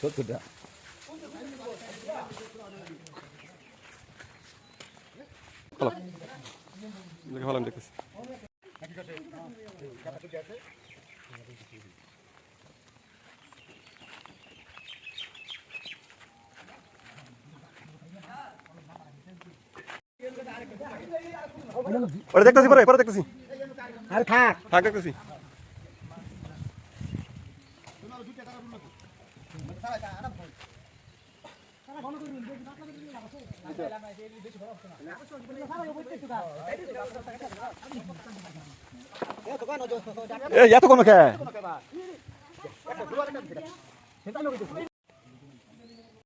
সত্তরটা দেখে ভালো দেখতেছি ওটা দেখতেছি পরে পরে দেখতেছি। আর থাক। থাক দেখতেছি। এত কোনো খেয়ে